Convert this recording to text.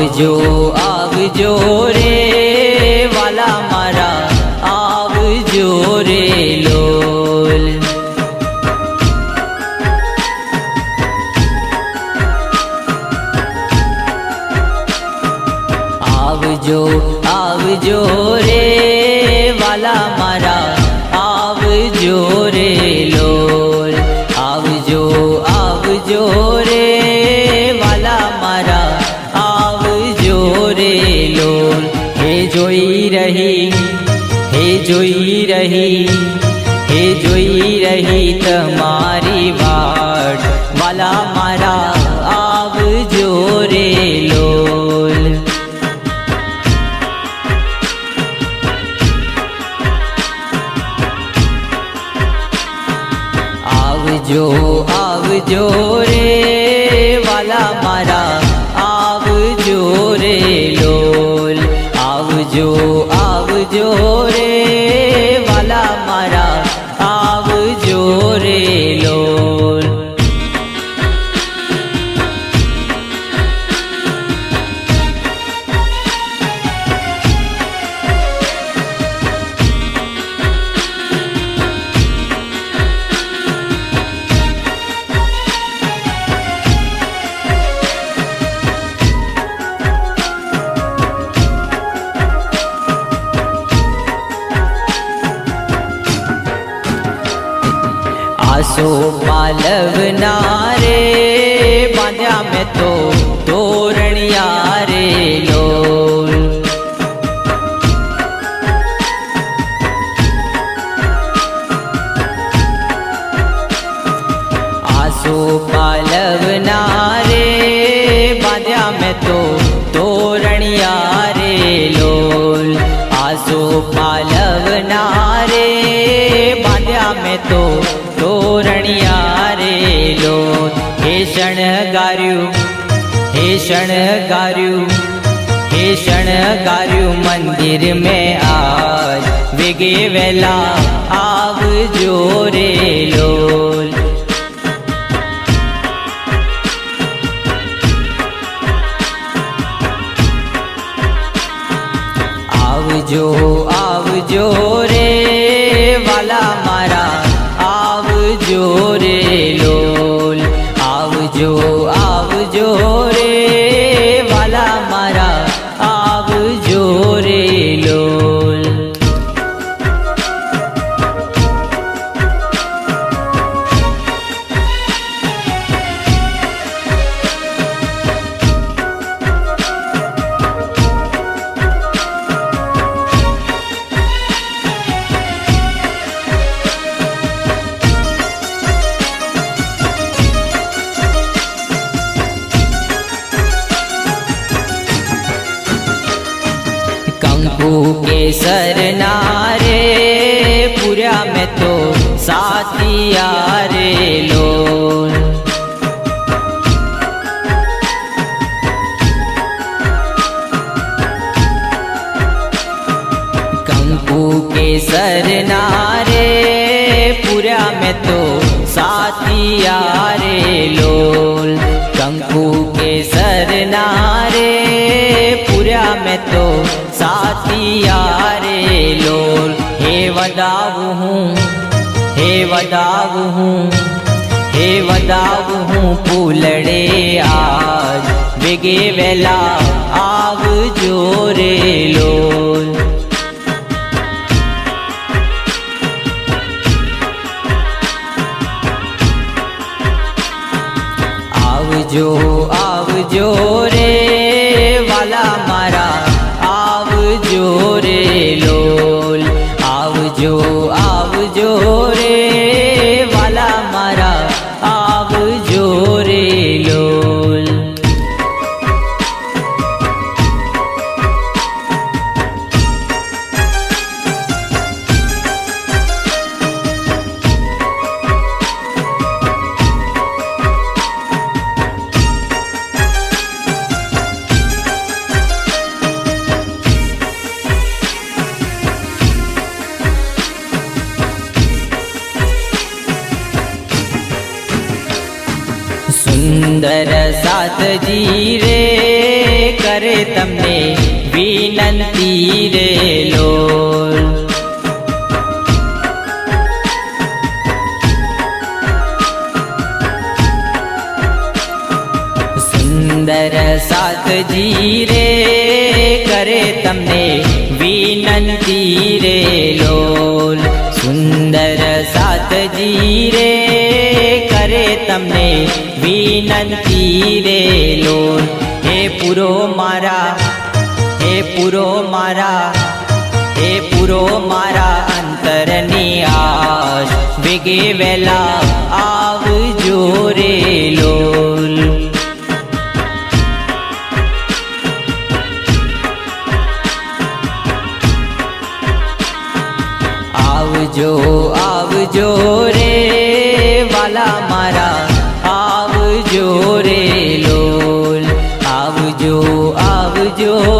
આવજો આવજો રે વાલા મારા આવજો રે. જોઈ રહી હે જોઈ રહી તમારી વાટ વાલા મારા, આવજો રે લોલ. આવજો આવજો રે વાલા મારા, આવજો રે લોલ. આવજો આવજો આસો પાલવના રે બાંધ્યા મેં તો તોરણિયા રે લોલ. આસો પાલવના રે બાંધ્યા મેં તો તોરણિયા રે લોલ. આસો પાલવના શણગાર્યું હે શણગાર્યું હે શણગાર્યું મંદિર મેં આજ વેગે વેલા આવજો રે લોલ આવજો આવજો રે વાલા મારા આવજો રે કંકુ કેસર નારે પૂર્યા મેં તો સાતિયા રે લોલ કંકુ કેસર નારે પૂર્યા મેં તો સાતિયા રે વદાવું હું હે વદાવું હું હે વદાવું હું ફૂલડે આજ વેગે વેલા આવજો જોરે લોલ આવજો આવજો આવજો આવજો. સુંદર સાતજી રે કરે તમને વિનંતી રે લોલ સુંદર સાતજી રે કરે તમને વિનંતી રે લોલ સુંદર સાતજી રે કરે તમને વિનંતી રે લોલ હે પૂરો મારા, હે પૂરો મારા, હે પૂરો મારા અંતરની આશ. વેગે વેલા આવજો રે લોલ આવજો આવજો રે વાલા આવજો